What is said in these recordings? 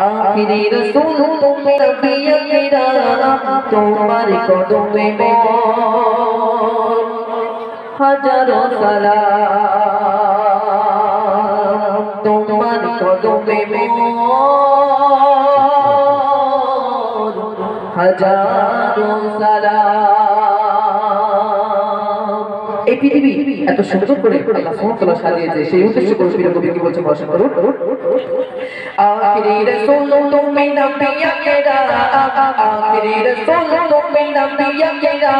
আখিরি রসুল তুমি নবিয়া কিরাম তোমার কদমে হাজারো সালাম, তোমার কদমে হাজারো সালাম। এই পৃথিবী এত সুন্দর করে আল্লাহ সুবহানাহু সাজিয়েছে, সেই উদ্দেশ্য করে প্রিয় কবি কি বলছে পড়াশোনা করুন আখিরি রাসূল তুমি নবিয়া কেরা আখিরি রাসূল তুমি নবিয়া কেরা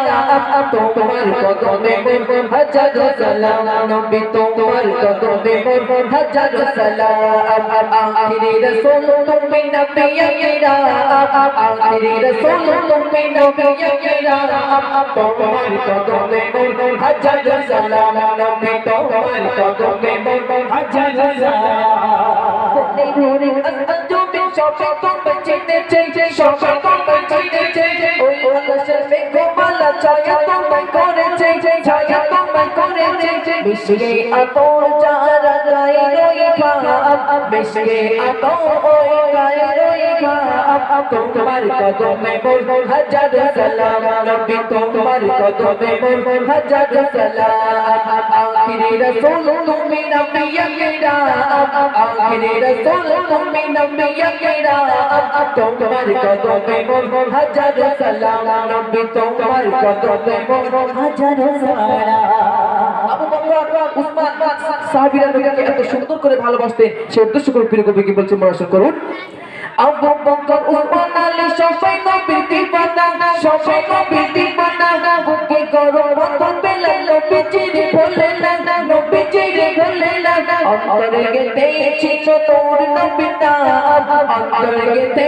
তোমার কদমে মোর হাজার সালাম, নবী তোমার কদমে মোর হাজার সালাম। আখিরি রাসূল তুমি নবিয়া কেরা আখিরি রাসূল তুমি নবিয়া কেরা তোমার কদমে মোর হাজার সালাম নবী তোমার কদমে হাজার সালাম। ঘুরে জমি সবে তুমি চিনেছে মিশিয়ে আতর যারা গায়ে রই ভাব মিশিয়ে আতর ওই গায়ে রই ভাব তোমার কদমে মোর হাজার সালাম নবী তোমার কদমে মোর হাজার সালাম। আখিরি রাসূল, তুমি নবিয়া কিরাম আখিরি রাসূল, তুমি নবিয়া কিরাম তোমার কদমে মোর হাজার সালাম নবী তোমার কদমে মোর হাজার সালাম। উসমান সাহাবীরা নবীকে এত সুন্দর করে ভালোবাসতেন সে উদ্দেশ্য করে প্রিয় কবি কি বলছে পড়াশোনা করুন। আবু বকর, উসমান আলী, সবাই নবীর দিবানা সবাই নবীর দিবানা বুকে করো বন্ধন পেলে নবী চিরি বলে না নবী চিরি বলে না। অন্তরে গেতে ছিল তোর নবী না অন্তরে গেতে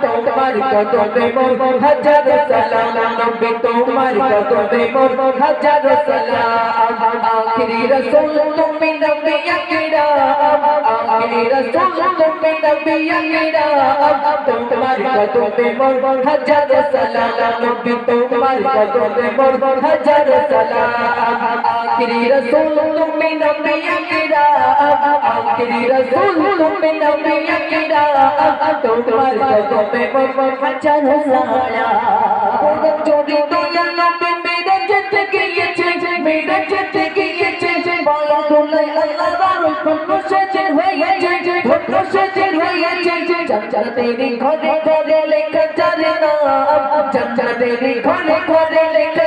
তোমার কদমে মোর হাজার সালাম নবী তোমার কদমে মোর হাজার সালাম আখিরি রাসূল তুমি নবী আকরাম আখিরি রাসূল তুমি নবী আকরাম তোমার কদমে মোর হাজার সালাম নবী তোমার কদমে মোর হাজার সালাম আখিরি রাসূল তুমি নবী আকরাম আখিরি রাসূল তুমি নবী আকরাম তোমার কদমে মোর হাজার সালাম যদি দয়া নবী মেরে যেতে গিয়েছে মেরে যেতে গিয়েছে বলো দুলাই আল্লাহ রূপ সেজে হয়েছে ধন্য সেজে হয়েছে চাচা তেরি ঘরে ঘরে লেখা চলে না চাচা তেরি ঘরে ঘরে লেখা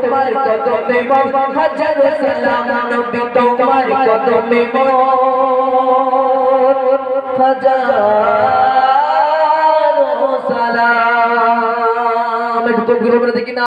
তোমার কদমে হাজার সালাম নবী তোমার কদমে হাজার সালাম। দেখি না।